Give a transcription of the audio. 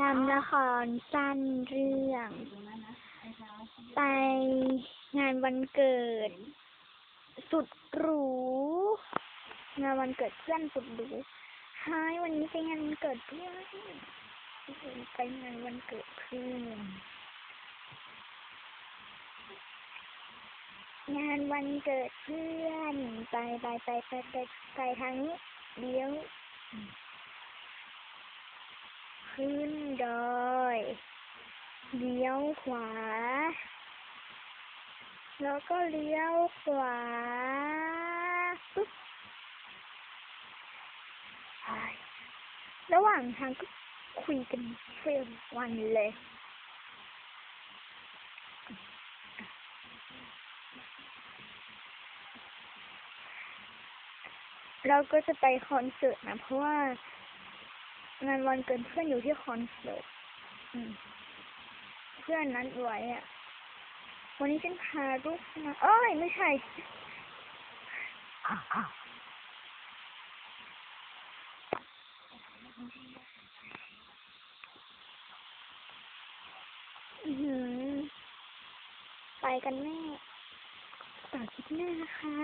นำละครสั้นเรื่อง ไปงานวันเกิด สุดหรูงานวันเกิดเพื่อนสุดหรูฮายวันนี้ไปงานวันเกิดเพื่อนไปงานวันเกิดเพื่อนงานวันเกิดเพื่อน ไปไปไปไปไปไปทางนี้เลี้ยว ขึ้นดอยเลี้ยวขวา แล้วก็เลี้ยวขวาปึ๊บระหว่างทางก็คุยกันเฟื่องวันเลยเราก็จะไปคอนเสิร์ตนะเพราะว่า งานวันเกิดเพื่อนอยู่ที่คอนเสิร์ตเพื่อนนัดไว้อะวันนี้ฉันพาลูกมาเอ้ยไม่ใช่อือหือไปกันแน่ต่อคลิปหน้านะคะ